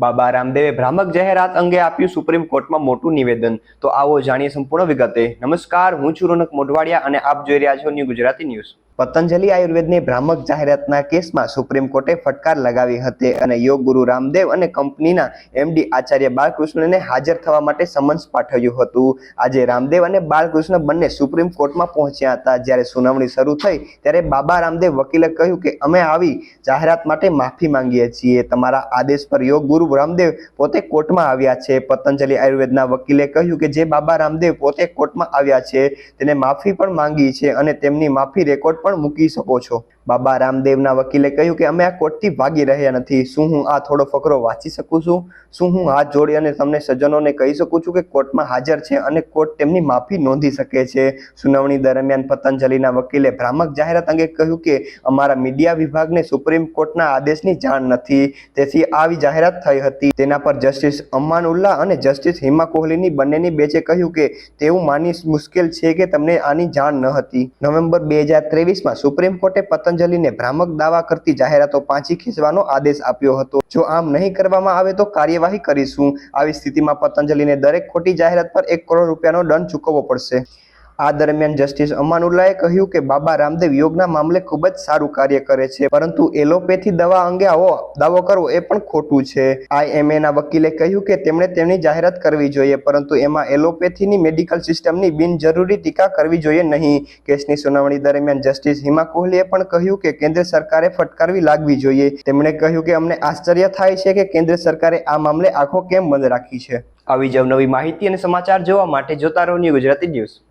બાબા રામદેવે ભ્રામક જાહેરાત અંગે આપ્યું સુપ્રીમ કોર્ટમાં મોટું નિવેદન. તો આવો જાણીએ સંપૂર્ણ વિગતે. નમસ્કાર, હું છું રોનક મોઢવાડિયા અને આપ જોઈ રહ્યા છો ન્યૂ ગુજરાતી ન્યૂઝ. પતંજલિ આયુર્વેદની ભ્રામક જાહેરાતના કેસમાં સુપ્રીમ કોર્ટે ફટકાર લગાવી હતી અને યોગ ગુરુ રામદેવ અને કંપનીના એમડી આચાર્ય બાલકૃષ્ણને હાજર થવા માટે સમન્સ પાઠવ્યું હતું. આજે રામદેવ અને બાલકૃષ્ણ બંને સુપ્રીમ કોર્ટમાં પહોંચ્યા હતા. જ્યારે સુનાવણી શરૂ થઈ, ત્યારે બાબા રામદેવ વકીલે કહ્યું કે, અમે આવી જાહેરાત માટે માફી માંગીએ છીએ. તમારા આદેશ પર યોગ ગુરુ રામદેવ પોતે કોર્ટમાં આવ્યા છે. પતંજલિ આયુર્વેદના વકીલે કહ્યું કે, જે બાબા રામદેવ પોતે કોર્ટમાં આવ્યા છે, તેને માફી પણ માંગી છે અને તેમની માફી રેકોર્ડ પણ મૂકી શકો છો. બાબા રામદેવના વકીલે કહ્યું કે અમે આ કોર્ટથી ભાગી રહ્યા નથી. શું હું આ થોડો ફકરો વાંચી શકું છું? શું હું હાથ જોડી અને તમને સજ્જનોને કહી શકું છું કે કોર્ટમાં હાજર છે અને કોર્ટ તેમની માફી નોંધી શકે છે? સુનાવણી દરમિયાન પતંજલિના વકીલે ભ્રામક જાહેરાત અંગે કહ્યું કે અમારા મીડિયા વિભાગને સુપ્રીમ કોર્ટના આદેશની જાણ નથી. તેથી આવી જાહેરાત થઈ હતી. તેના પર જસ્ટિસ અમાનુલ્લા અને જસ્ટિસ હિમા કોહલીની બંનેની બેચે કહ્યું કે તેવું માની મુશ્કેલ છે કે તમને આની જાણ ન હતી. નવેમ્બર બે હજાર ત્રેવીસમાં સુપ્રીમ કોર્ટે પતંજલિને ભ્રામક દાવા કરતી જાહેરાતો પાછી ખેંચવાનો આદેશ આપ્યો હતો. જો આમ નહીં કરવામાં આવે તો કાર્યવાહી કરીશું. આવી સ્થિતિમાં પતંજલિને દરેક ખોટી જાહેરાત પર એક કરોડ રૂપિયાનો દંડ ચૂકવવો પડશે. આ દરમિયાન જસ્ટિસ અમાનુલ્લાએ કહ્યું કે બાબા રામદેવ યોગના મામલે ખૂબ જ સારું કાર્ય કરે છે, પરંતુ એલોપેથી દવા અંગે આવો દાવો કરવો એ પણ ખોટું છે. આઈએમએના વકીલે કહ્યું કે તેમણે તેમની જાહેરાત કરવી જોઈએ, પરંતુ એમાં એલોપેથીની મેડિકલ સિસ્ટમની બિનજરૂરી ટીકા કરવી જોઈએ નહીં. કેસની સુનાવણી દરમિયાન જસ્ટિસ હિમા કોહલીએ પણ કહ્યું કે કેન્દ્ર સરકારે ફટકારવી લાગવી જોઈએ. તેમણે કહ્યું કે અમને આશ્ચર્ય થાય છે કે કેન્દ્ર સરકારે આ મામલે આંખો કેમ બંધ રાખી છે. આવી જ નવી માહિતી અને સમાચાર જોવા માટે જોતા રહો ન્યૂ ગુજરાતી ન્યૂઝ.